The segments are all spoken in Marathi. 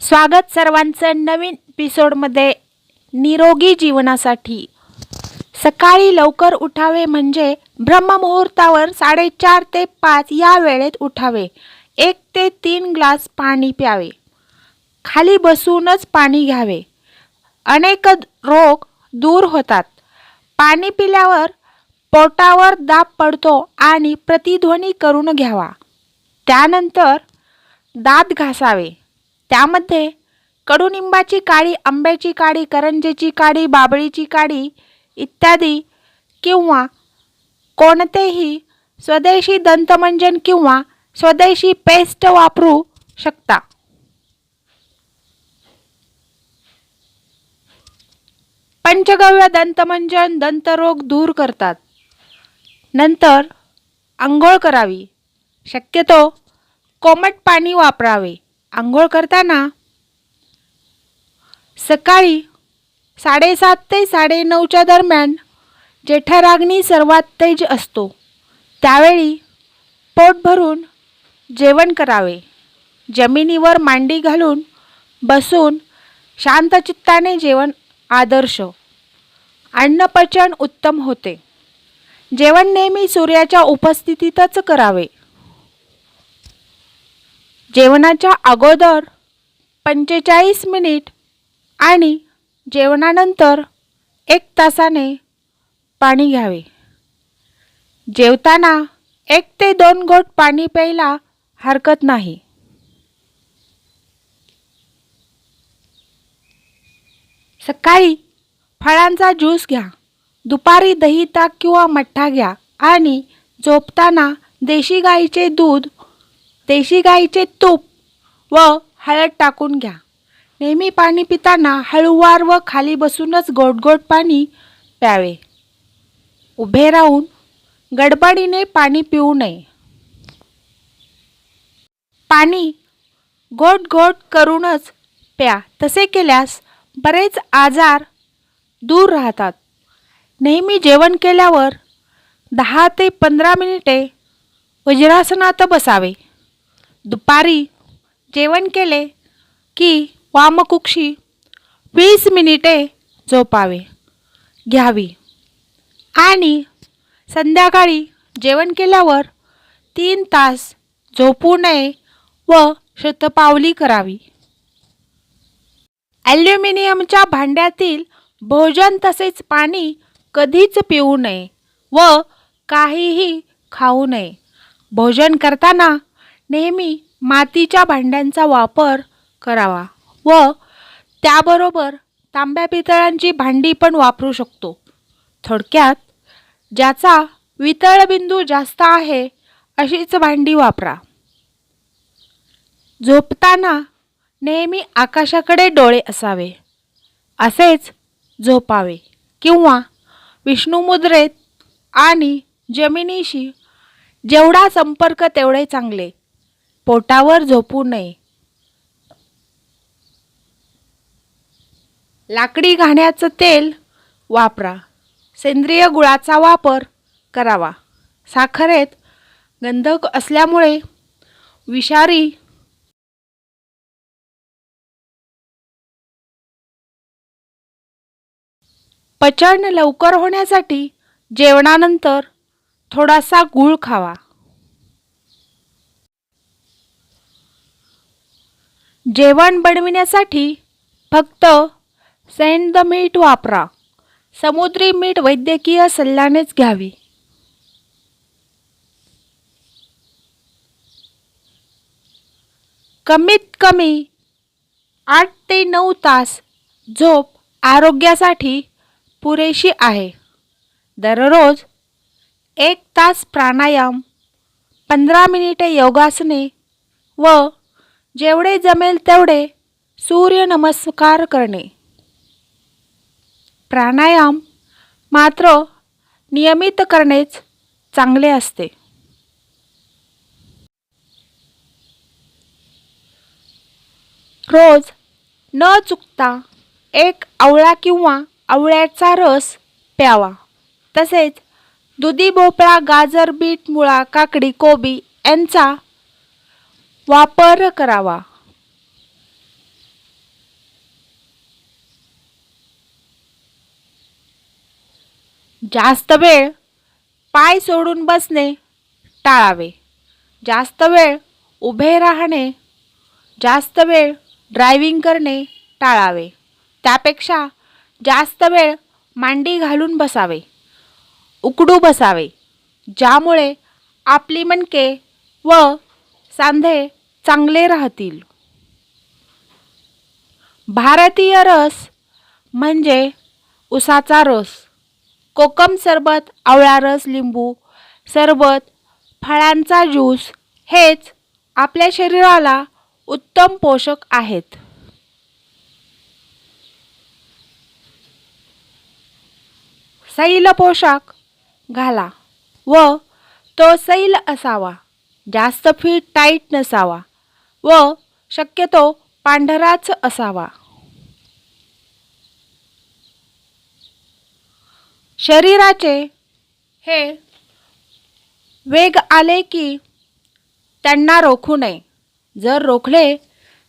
स्वागत सर्वांचं नवीन एपिसोडमध्ये निरोगी जीवनासाठी. सकाळी लवकर उठावे म्हणजे ब्रह्ममुहूर्तावर साडेचार ते पाच या वेळेत उठावे. एक ते तीन ग्लास पाणी प्यावे. खाली बसूनच पाणी घ्यावे. अनेक रोग दूर होतात. पाणी पिल्यावर पोटावर दाब पडतो आणि प्रतिध्वनी करून घ्यावा. त्यानंतर दात घासावे. त्यामध्ये कडुनिंबाची काळी आंब्याची काळी करंजेची काळी बाबळीची काळी इत्यादी किंवा कोणतेही स्वदेशी दंतमंजन किंवा स्वदेशी पेस्ट वापरू शकता. पंचगव्य दंतमंजन दंतरोग दूर करतात. नंतर आंघोळ करावी. शक्यतो कोमट पाणी वापरावे. आंघोळ करताना सकाळी साडेसात ते साडेनऊच्या दरम्यान जेठारागणी सर्वात तेज असतो. त्यावेळी पोट भरून जेवण करावे. जमिनीवर मांडी घालून बसून शांतचित्ताने जेवण आदर्श. अन्नपचन उत्तम होते. जेवण नेहमी सूर्याच्या उपस्थितीतच करावे. जेवणाच्या अगोदर पंचेचाळीस मिनिट आणि जेवणानंतर एक तासाने पाणी घ्यावे. जेवताना एक ते दोन घोट पाणी प्यायला हरकत नाही. सकाळी फळांचा ज्यूस घ्या दुपारी दही ताक किंवा मठ्ठा घ्या आणि झोपताना देशी गाईचे दूध देशी गाईचे तूप व हळद टाकून घ्या. नेहमी पाणी पिताना हळूवार व खाली बसूनच गोडगोड पाणी प्यावे. उभे राहून गडबडीने पाणी पिऊ नये. पाणी गोट गोट करूनच प्या. तसे केल्यास बरेच आजार दूर राहतात. नेहमी जेवण केल्यावर दहा ते पंधरा मिनिटे वज्रासनात बसावे. दुपारी जेवण केले की वामकुक्षी वीस मिनिटे झोपावे घ्यावी. आणि संध्याकाळी जेवण केल्यावर तीन तास झोपू नये व शतपावली करावी. ॲल्युमिनियमच्या भांड्यातील भोजन तसेच पाणी कधीच पिऊ नये व काहीही खाऊ नये. भोजन करताना नेहमी मातीच्या भांड्यांचा वापर करावा व त्याबरोबर तांब्या पितळांची भांडी पण वापरू शकतो. थोडक्यात ज्याचा वितळबिंदू जास्त आहे अशीच भांडी वापरा. झोपताना नेहमी आकाशाकडे डोळे असावे. असेच झोपावे किंवा विष्णुमुद्रेत आणि जमिनीशी जेवढा संपर्क तेवढे चांगले. पोटावर झोपू नये. लाकडी घाण्याचं तेल वापरा. सेंद्रिय गुळाचा वापर करावा. साखरेत गंधक असल्यामुळे विषारी पचन लवकर होण्यासाठी जेवणानंतर थोडासा गूळ खावा. जेवण बनविण्यासाठी फक्त सेंड द मीठ वापरा. समुद्री मीठ वैद्यकीय सल्ल्यानेच घ्यावी. कमीत कमी आठ ते नऊ तास झोप आरोग्यासाठी पुरेशी आहे. दररोज एक तास प्राणायाम पंधरा मिनिटे योगासने व जेवढे जमेल तेवढे सूर्यनमस्कार करणे. प्राणायाम मात्र नियमित करणेच चांगले असते. रोज न चुकता एक आवळा किंवा आवळ्याचा रस प्यावा. तसेच दुधी भोपळा गाजर बीट मुळा काकडी कोबी यांचा वापर करावा. जास्त वेळ पाय सोडून बसणे टाळावे. जास्त वेळ उभे राहणे जास्त वेळ ड्रायव्हिंग करणे टाळावे. त्यापेक्षा जास्त वेळ मांडी घालून बसावे उकडू बसावे. ज्यामुळे आपली मणके व सांधे चांगले राहतील. भारतीय रस म्हणजे उसाचा रस. कोकम सरबत आवळा रस लिंबू सरबत फळांचा ज्यूस हेच आपल्या शरीराला उत्तम पोषक आहेत. सैल पोशाख घाला व तो सैल असावा. जास्त फिट टाईट नसावा. व शक्यतो पांढराच असावा. शरीराचे हे वेग आले की त्यांना रोखू नये. जर रोखले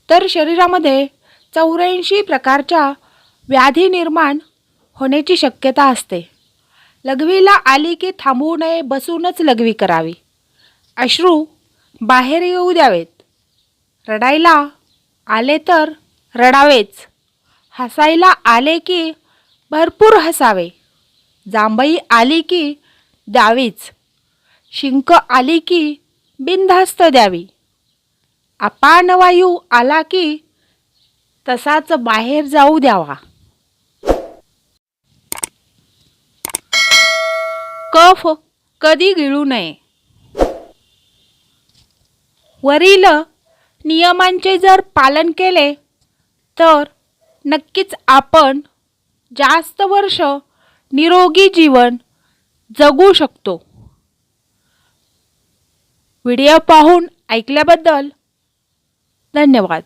तर शरीरामध्ये चौऱ्याऐंशी प्रकारच्या व्याधी निर्माण होण्याची शक्यता असते. लघवीला आली की थांबू नये बसूनच लघवी करावी. अश्रू बाहेर येऊ द्यावेत. रडायला आले तर रडावेच. हसायला आले की भरपूर हसावे. जांभई आली की द्यावीच. शिंक आली की बिनधास्त द्यावी. अपानवायू आला की तसाच बाहेर जाऊ द्यावा. कफ कधी गिळू नये. वरील नियमांचे जर पालन केले तर नक्कीच आपण जास्त वर्ष निरोगी जीवन जगू शकतो. व्हिडिओ पाहून ऐकल्याबद्दल धन्यवाद.